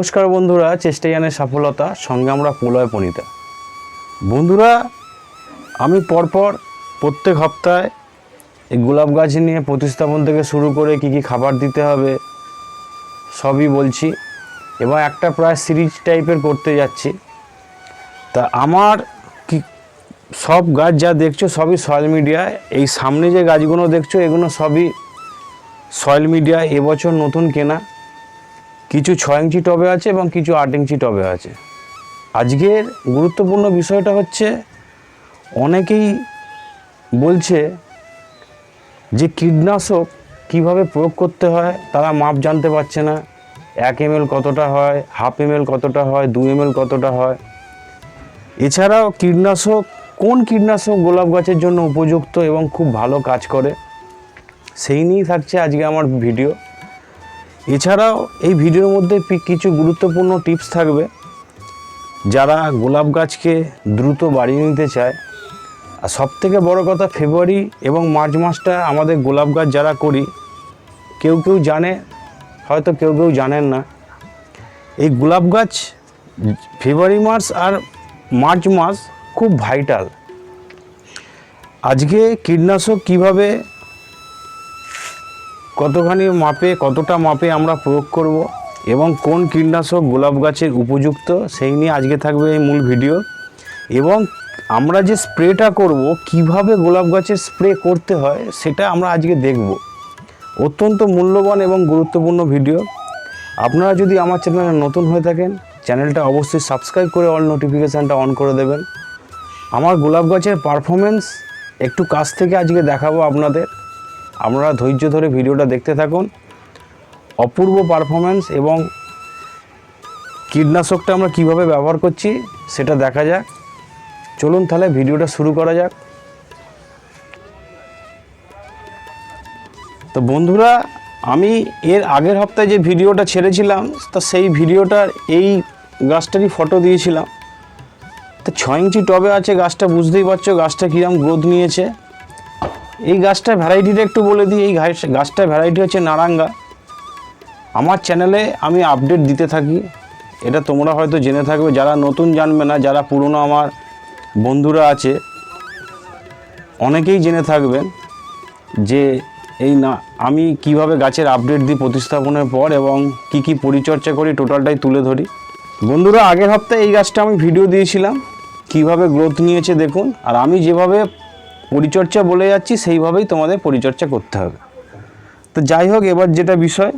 নমস্কার বন্ধুরা চেষ্টায়ানের সফলতা, সঙ্গে আমরা প্রলয় পণিতা। বন্ধুরা, আমি পরপর প্রত্যেক হপ্তায় এই গোলাপ গাছ নিয়ে প্রতিস্থাপন থেকে শুরু করে কি কি খাবার দিতে হবে, সবই বলছি। এবং একটা প্রায় সিরিজ টাইপের করতে যাচ্ছি। তা আমার কি সব গাছ যা দেখছ সবই সয়েল মিডিয়ায় এই সামনে যে গাছগুলো দেখছ এগুলো সবই সয়েল মিডিয়া এবছর নতুন কেনা। কিছু ছয় ইঞ্চি টবে আছে এবং কিছু আট ইঞ্চি টবে আছে। আজকের গুরুত্বপূর্ণ বিষয়টা হচ্ছে, অনেকেই বলছে যে কীটনাশক কীভাবে প্রয়োগ করতে হয়, তারা মাপ জানতে পারছে না। এক এম কতটা হয়, হাফ এম কতটা হয়, দু এম কতটা হয়। এছাড়াও কীটনাশক, কোন কীটনাশক গোলাপ গাছের জন্য উপযুক্ত এবং খুব ভালো কাজ করে, সেই নিয়েই থাকছে আজকে আমার ভিডিও। এছাড়াও এই ভিডিওর মধ্যে কিছু গুরুত্বপূর্ণ টিপস থাকবে। যারা গোলাপ গাছকে দ্রুত বাড়িয়ে নিতে চায়, আর সবথেকে বড় কথা ফেব্রুয়ারি এবং মার্চ মাসটা আমাদের গোলাপ গাছ যারা করি, কেউ কেউ জানে, হয়তো কেউ কেউ জানেন না। এই গোলাপ গাছ ফেব্রুয়ারি মাস আর মার্চ মাস খুব ভাইটাল। আজকে কীটনাশক কীভাবে কতখানি মাপে, কতটা মাপে আমরা প্রয়োগ করব এবং কোন কীটনাশক গোলাপ গাছের উপযুক্ত, সেই নিয়ে আজকে থাকবে এই মূল ভিডিও। এবং আমরা যে স্প্রেটা করব, কীভাবে গোলাপ গাছের স্প্রে করতে হয়, সেটা আমরা আজকে দেখব। অত্যন্ত মূল্যবান এবং গুরুত্বপূর্ণ ভিডিও। আপনারা যদি আমার চ্যানেলে নতুন হয়ে থাকেন, চ্যানেলটা অবশ্যই সাবস্ক্রাইব করে অল নোটিফিকেশানটা অন করে দেবেন। আমার গোলাপ গাছের পারফরমেন্স একটু কাছ থেকে আজকে দেখাবো আপনাদের। আপনারা ধৈর্য ধরে ভিডিওটা দেখতে থাকুন। অপূর্ব পারফরমেন্স এবং কীটনাশকটা আমরা কীভাবে ব্যবহার করছি সেটা দেখা যাক। চলুন তাহলে ভিডিওটা শুরু করা যাক। তো বন্ধুরা, আমি এর আগের হপ্তাহে যে ভিডিওটা ছেড়েছিলাম, তা সেই ভিডিওটার এই গাছটারই ফটো দিয়েছিলাম। তো ছয় ইঞ্চি টবে আছে গাছটা, বুঝতেই পারছ গাছটা কীরকম গ্রোথ নিয়েছে। এই গাছটার ভ্যারাইটিটা একটু বলে দিই। এই গাছটার ভ্যারাইটি হচ্ছে নারাঙ্গা আমার চ্যানেলে আমি আপডেট দিতে থাকি। এটা তোমরা হয়তো জেনে থাকবে। যারা নতুন জানবে না, যারা পুরনো আমার বন্ধুরা আছে, অনেকেই জেনে থাকবেন যে এই না আমি কীভাবে গাছের আপডেট দিই প্রতিস্থাপনের পর এবং কি কি পরিচর্যা করি টোটালটাই তুলে ধরি। বন্ধুরা, আগের সপ্তাহে এই গাছটা আমি ভিডিও দিয়েছিলাম। কীভাবে গ্রোথ নিয়েছে দেখুন। আর আমি যেভাবে পরিচর্যা বলে যাচ্ছি, সেইভাবেই তোমাদের পরিচর্যা করতে হবে। তো যাই হোক, এবার যেটা বিষয়,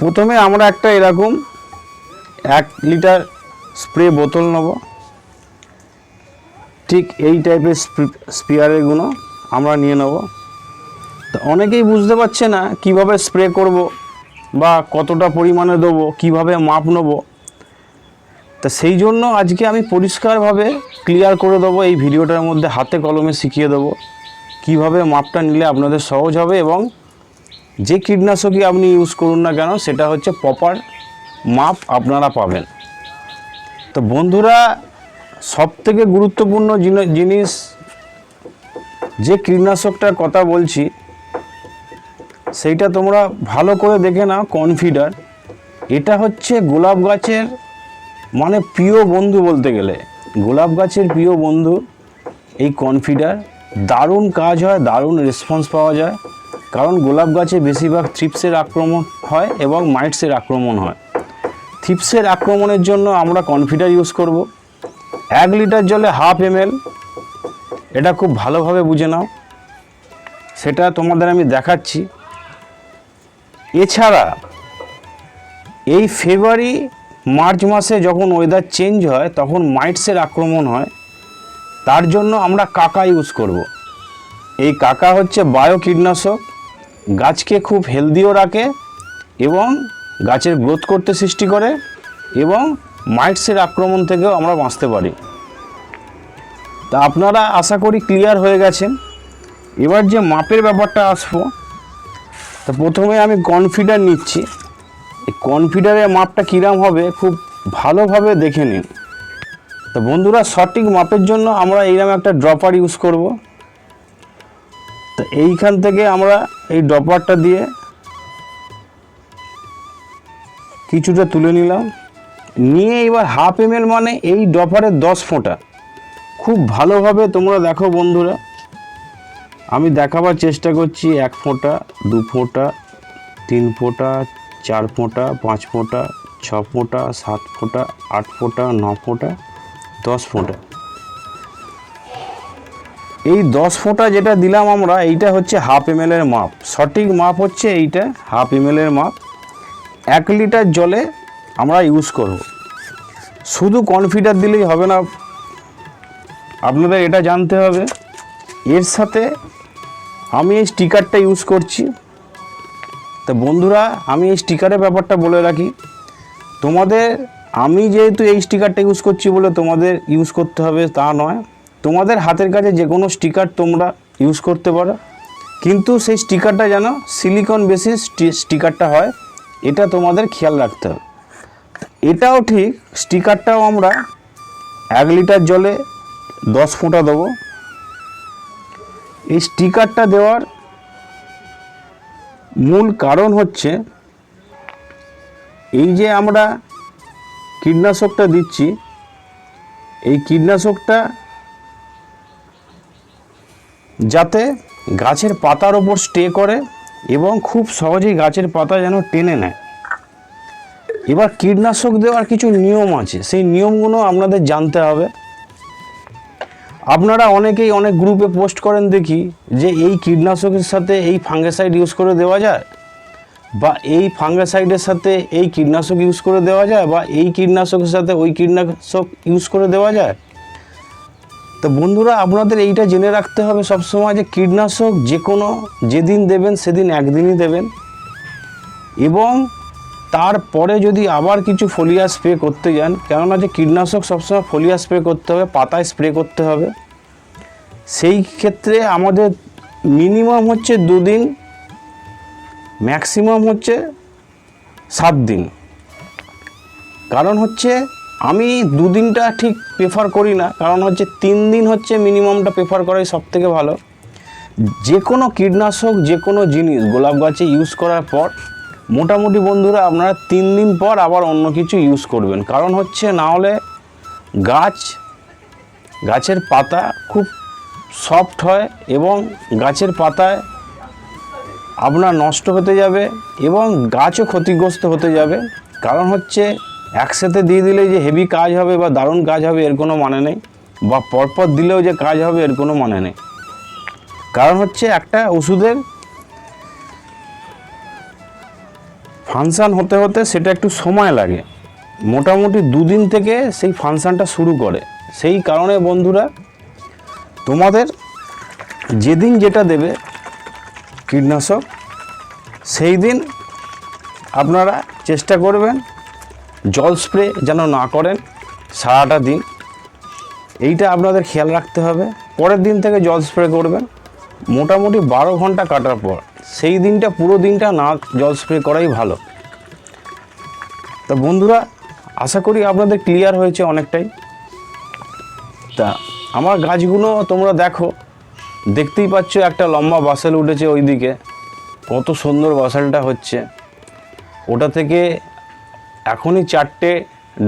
প্রথমে আমরা একটা এরকম এক লিটার স্প্রে বোতল নেব। ঠিক এই টাইপের স্পিয়ারেরগুলো আমরা নিয়ে নেব। তো অনেকেই বুঝতে পারছে না কীভাবে স্প্রে করব বা কতটা পরিমাণে দেবো, কীভাবে মাপ নেব। তা সেই জন্য আজকে আমি পরিষ্কারভাবে ক্লিয়ার করে দেবো, এই ভিডিওটার মধ্যে হাতে কলমে শিখিয়ে দেবো কীভাবে মাপটা নিলে আপনাদের সহজ হবে এবং যে কীটনাশকই আপনি ইউজ করুন না কেন, সেটা হচ্ছে প্রপার মাপ আপনারা পাবেন। তো বন্ধুরা, সবথেকে গুরুত্বপূর্ণ জিনিস যে কীটনাশকটার কথা বলছি, সেইটা তোমরা ভালো করে দেখে নাও কনফিডার এটা হচ্ছে গোলাপ গাছের মানে প্রিয় বন্ধু বলতে গেলে, গোলাপ গাছের প্রিয় বন্ধু, এই কনফিডার, দারুণ কাজ হয়, দারুণ রেসপন্স পাওয়া যায়। কারণ গোলাপ গাছে বেশিরভাগ থ্রিপসের আক্রমণ হয় এবং মাইটসের আক্রমণ হয়। থ্রিপসের আক্রমণের জন্য আমরা কনফিডার ইউজ করব। এক লিটার জলে হাফ এম এটা খুব ভালোভাবে বুঝে নাও। সেটা তোমাদের আমি দেখাচ্ছি। এছাড়া, এই ফেব্রুয়ারি মার্চ মাসে যখন ওয়েদার চেঞ্জ হয়, তখন মাইটসের আক্রমণ হয়। তার জন্য আমরা কাকা ইউজ করব। এই কাকা হচ্ছে বায়ো কীটনাশক গাছকে খুব হেলদিও রাখে এবং গাছের গ্রোথ করতে সৃষ্টি করে এবং মাইটসের আক্রমণ থেকেও আমরা বাঁচতে পারি। তা আপনারা আশা করি ক্লিয়ার হয়ে গেছেন। এবার যে মাপের ব্যাপারটা আসব, তো প্রথমে আমি কনফিডার নিচ্ছি। এই কনফিডারের মাপটা কীরম হবে খুব ভালোভাবে দেখে নিন। তো বন্ধুরা, সঠিক মাপের জন্য আমরা এইরকম একটা ড্রপার ইউজ করব। তো এইখান থেকে আমরা এই ড্রপারটা দিয়ে কিছুটা তুলে নিলাম। নিয়ে এবার হাফ এম মানে এই ডফারের দশ ফোঁটা। খুব ভালোভাবে তোমরা দেখো বন্ধুরা, আমি দেখাবার চেষ্টা করছি, এক ফোঁটা, দু ফোঁটা, তিন ফোঁটা চার ফোঁটা, পাঁচ ফোঁটা, ছ ফোঁটা, সাত ফোঁটা, আট ফোঁটা, ন ফোঁটা, দশ ফোঁটা। এই দশ ফোঁটা যেটা দিলাম আমরা, এইটা হচ্ছে হাফ এম মাপ। সঠিক মাপ হচ্ছে এইটা, হাফ এম মাপ। এক লিটার জলে আমরা ইউজ করব। শুধু কনফিডার দিলেই হবে না, আপনাদের এটা জানতে হবে। এর সাথে আমি এই স্টিকারটা ইউজ করছি। তো বন্ধুরা, আমি এই স্টিকারের ব্যাপারটা বলে রাখি। তোমাদের, আমি যেহেতু এই স্টিকারটা ইউজ করছি বলে তোমাদের ইউজ করতে হবে তা নয়। তোমাদের হাতের কাছে যে কোনো স্টিকার তোমরা ইউজ করতে পারো। কিন্তু সেই স্টিকারটা যেন সিলিকন বেসিস স্টিকারটা হয়, এটা তোমাদের খেয়াল রাখতে হবে। এটাও ঠিক স্টিকারটাও আমরা এক লিটার জলে দশ ফোঁটা দেবো। এই স্টিকারটা দেওয়ার মূল কারণ হচ্ছে এই যে আমরা কীটনাশকটা দিচ্ছি, এই কীটনাশকটা যাতে গাছের পাতার ওপর স্টে করে এবং খুব সহজেই গাছের পাতা যেন টেনে নেয়। এবার কীটনাশক দেওয়ার কিছু নিয়ম আছে। সেই নিয়মগুলো আপনাদের জানতে হবে। আপনারা অনেকেই অনেক গ্রুপে পোস্ট করেন দেখি যে এই কীটনাশকের সাথে এই ফাঙ্গেসাইড ইউজ করে দেওয়া যায়? বা এই ফাঙ্গেসাইডের সাথে এই কীটনাশক ইউজ করে দেওয়া যায়? বা এই কীটনাশকের সাথে ওই কীটনাশক ইউজ করে দেওয়া যায়? তো বন্ধুরা, আপনাদের এইটা জেনে রাখতে হবে সবসময় যে কীটনাশক যে কোনো যেদিন দেবেন সেদিন একদিনই দেবেন। এবং তারপরে যদি আবার কিছু ফলিয়া স্প্রে করতে যান, কেননা যে কীটনাশক সবসময় ফলিয়া স্প্রে করতে হবে, পাতায় স্প্রে করতে হবে, সেই ক্ষেত্রে আমাদের মিনিমাম হচ্ছে দুদিন, ম্যাক্সিমাম হচ্ছে সাত দিন কারণ হচ্ছে আমি দুদিনটা ঠিক প্রেফার করি না, কারণ হচ্ছে তিন দিন হচ্ছে মিনিমামটা প্রেফার করাই সব থেকে ভালো। যে কোনো কীটনাশক যে কোনো জিনিস গোলাপ গাছে ইউজ করার পর মোটামুটি বন্ধুরা আপনারা তিন দিন পর আবার অন্য কিছু ইউজ করবেন। কারণ হচ্ছে না হলে গাছ, গাছের পাতা খুব সফট হয় এবং গাছের পাতায় আপনার নষ্ট হতে যাবে এবং গাছও ক্ষতিগ্রস্ত হতে যাবে। কারণ হচ্ছে একসাথে দিয়ে দিলে যে হেভি কাজ হবে বা দারুণ কাজ হবে এর কোনো মানে নেই বা পরপর দিলেও যে কাজ হবে এর কোনো মানে নেই। কারণ হচ্ছে একটা ওষুধের ফাংশান হতে হতে সেটা একটু সময় লাগে। মোটামুটি দুদিন থেকে সেই ফাংশানটা শুরু করে। সেই কারণে বন্ধুরা, তোমাদের যেদিন যেটা দেবে কীটনাশক সেই দিন আপনারা চেষ্টা করবেন জল স্প্রে যেন না করেন সারাটা দিন। এইটা আপনাদের খেয়াল রাখতে হবে। পরের দিন থেকে জল স্প্রে করবেন। মোটামুটি বারো ঘণ্টা কাটার পর সেই দিনটা, পুরো দিনটা না জল স্প্রে করাই ভালো। তা বন্ধুরা, আশা করি আপনাদের ক্লিয়ার হয়েছে অনেকটাই। তা আমার গাছগুলো তোমরা দেখো, দেখতেই পাচ্ছ একটা লম্বা বাসেল উঠেছে ওইদিকে। কত সুন্দর বাসেলটা হচ্ছে। ওটা থেকে এখনই চারটে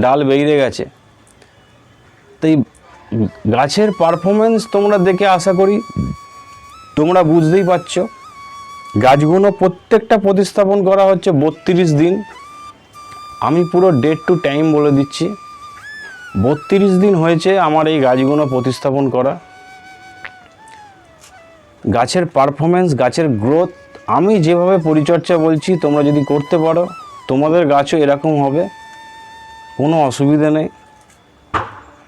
ডাল বেরিয়ে গেছে। তো এই গাছের পারফরমেন্স তোমরা দেখে আশা করি তোমরা বুঝতেই পারছ। গাছগুলো প্রত্যেকটা প্রতিস্থাপন করা হচ্ছে বত্রিশ দিন। আমি পুরো ডেট টু টাইম বলে দিচ্ছি। বত্রিশ দিন হয়েছে আমার এই গাছগুলো প্রতিস্থাপন করা। গাছের পারফরমেন্স গাছের গ্রোথ আমি যেভাবে পরিচর্যা বলছি, তোমরা যদি করতে পারো, তোমাদের গাছও এরকম হবে। কোনো অসুবিধা নেই।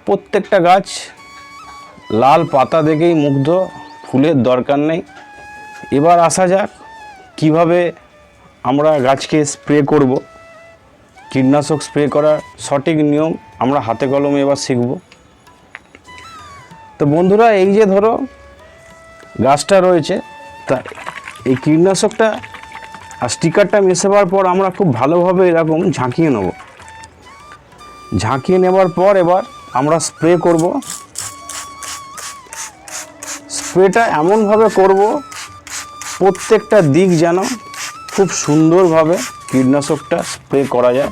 প্রত্যেকটা গাছ লাল পাতা দেখেই মুগ্ধ, ফুলের দরকার নেই। এবার আসা যাক কীভাবে আমরা গাছকে স্প্রে করব। কীটনাশক স্প্রে করার সঠিক নিয়ম আমরা হাতে কলমে এবার শিখব। তো বন্ধুরা, এই যে ধরো গাছটা রয়েছে, তা এই কীটনাশকটা আর স্টিকারটা মেশাবার পর আমরা খুব ভালোভাবে এরকম ঝাঁকিয়ে নেব। ঝাঁকিয়ে নেবার পর এবার আমরা স্প্রে করব। স্প্রেটা এমনভাবে করব প্রত্যেকটা দিক যেন খুব সুন্দরভাবে কীটনাশকটা স্প্রে করা যায়।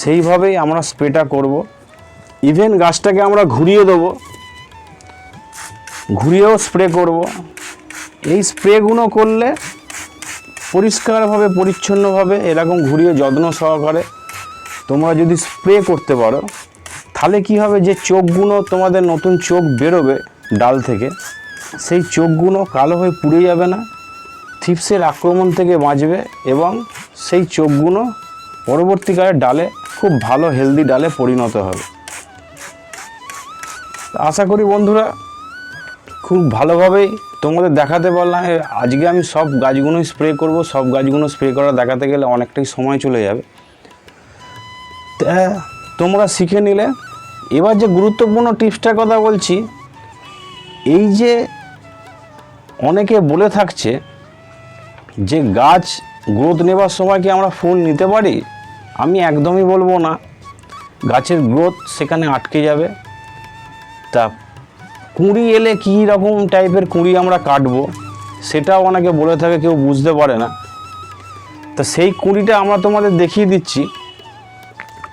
সেইভাবেই আমরা স্প্রেটা করব। ইভেন গাছটাকে আমরা ঘুরিয়ে দেবো। ঘুরিয়েও স্প্রে করব। এই স্প্রেগুলো করলে পরিষ্কারভাবে, পরিচ্ছন্নভাবে এরকম ঘুরিয়ে যত্ন সহকারে তোমরা যদি স্প্রে করতে পারো, তাহলে কি হবে? যে চোখগুলো তোমাদের নতুন চোখ বেরোবে ডাল থেকে সেই চোখগুলো কালো হয়ে পুড়ে যাবে না, থিপসের আক্রমণ থেকে বাঁচবে এবং সেই চোখগুলো পরবর্তীকালে ডালে, খুব ভালো হেলদি ডালে পরিণত হবে। আশা করি বন্ধুরা, খুব ভালোভাবেই তোমাদের দেখাতে পারলাম। আজকে আমি সব গাছগুলোই স্প্রে করব। সব গাছগুলো স্প্রে করা দেখাতে গেলে অনেকটাই সময় চলে যাবে। তোমরা শিখে নিলে। এবার যে গুরুত্বপূর্ণ টিপসটার কথা বলছি, এই যে অনেকে বলে থাকছে যে গাছ গ্রোথ নেবার সময় কি আমরা ফুল নিতে পারি? আমি একদমই বলব না। গাছের গ্রোথ সেখানে আটকে যাবে। তা কুঁড়ি এলে কী রকম টাইপের কুঁড়ি আমরা কাটবো? সেটাও অনেকে বলে থাকে, কেউ বুঝতে পারে না। তা সেই কুঁড়িটা আমরা তোমাদের দেখিয়ে দিচ্ছি।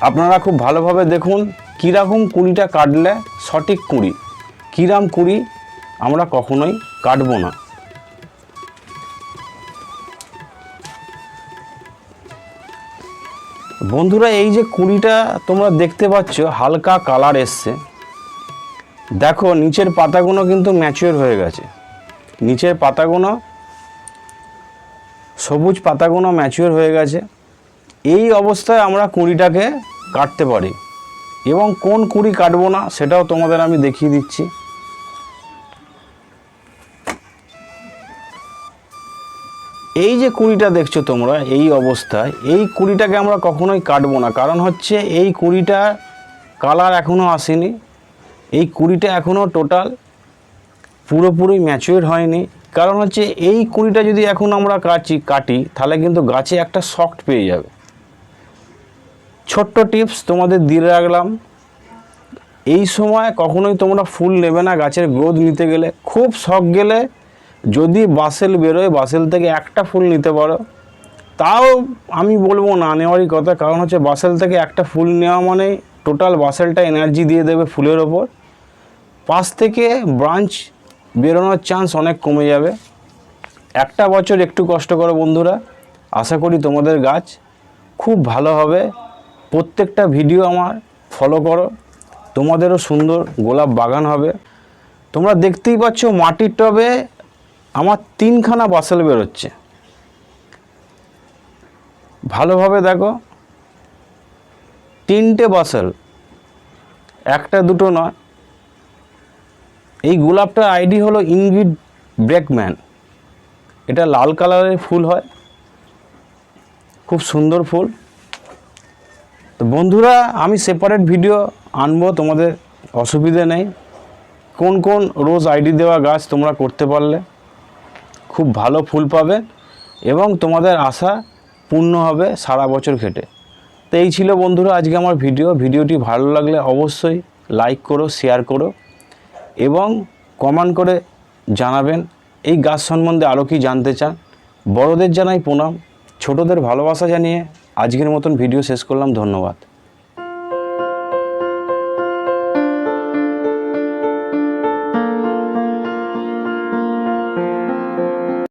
আপনারা খুব ভালোভাবে দেখুন কীরকম কুঁড়িটা কাটলে সঠিক কুঁড়ি। কীরাম কুঁড়ি আমরা কখনোই কাটবো না। বন্ধুরা, এই যে কুঁড়িটা তোমরা দেখতে পাচ্ছ, হালকা কালার এসছে। দেখো, নিচের পাতাগুলো কিন্তু ম্যাচিওর হয়ে গেছে। নিচের পাতাগুলো সবুজ পাতাগুলো ম্যাচিওর হয়ে গেছে। এই অবস্থায় আমরা কুঁড়িটাকে কাটতে পারি। এবং কোন কুঁড়ি কাটবো না, সেটাও তোমাদের আমি দেখিয়ে দিচ্ছি। এই যে কুড়িটা দেখছ তোমরা, এই অবস্থায় এই কুড়িটাকে আমরা কখনোই কাটবো না। কারণ হচ্ছে এই কুড়িটা কালার এখনও আসেনি, এই কুড়িটা এখনও টোটাল পুরোপুরি ম্যাচিওর হয়নি। কারণ হচ্ছে এই কুড়িটা যদি এখন আমরা কাটি কাটি, তাহলে কিন্তু গাছে একটা শক্ট পেয়ে যাবে। ছোট্ট টিপস তোমাদের দিয়ে রাখলাম। এই সময় কখনোই তোমরা ফুল নেবে না গাছের গ্রোথ নিতে গেলে। খুব শখ গেলে যদি বাসেল বেরোয়, বাসেল থেকে একটা ফুল নিতে পারো। তাও আমি বলব না, নেওয়ারই কথা। কারণ হচ্ছে বাসেল থেকে একটা ফুল নেওয়া মানে টোটাল বাসেলটা এনার্জি দিয়ে দেবে ফুলের ওপর। পাশ থেকে ব্রাঞ্চ বেরোনোর চান্স অনেক কমে যাবে। একটা বছর একটু কষ্ট করো বন্ধুরা। আশা করি তোমাদের গাছ খুব ভালো হবে। প্রত্যেকটা ভিডিও আমার ফলো করো। তোমাদেরও সুন্দর গোলাপ বাগান হবে। তোমরা দেখতেই পাচ্ছ মাটির টবে আমার তিনখানা বাসেল বেরোচ্ছে। ভালোভাবে দেখো, তিনটে বাসেল, একটা দুটো নয়। এই গোলাপটার আইডি হলো ইনভিড ব্রেকম্যান। এটা লাল কালারের ফুল হয়। খুব সুন্দর ফুল। তো বন্ধুরা, আমি সেপারেট ভিডিও আনব, তোমাদের অসুবিধে নেই। কোন কোন রোজ আইডি দেওয়া গাছ তোমরা করতে পারলে। খুব ভালো ফুল পাবে এবং তোমাদের আশা পূর্ণ হবে সারা বছর খেটে তো এই ছিল বন্ধুরা আজকে আমার ভিডিও। ভিডিওটি ভালো লাগলে অবশ্যই লাইক করো, শেয়ার করো এবং কমেন্ট করে জানাবেন এই গাছ সম্বন্ধে আরও কি জানতে চান। বড়দের জানাই প্রণাম, ছোটদের ভালোবাসা জানিয়ে আজকের মতন ভিডিও শেষ করলাম। ধন্যবাদ।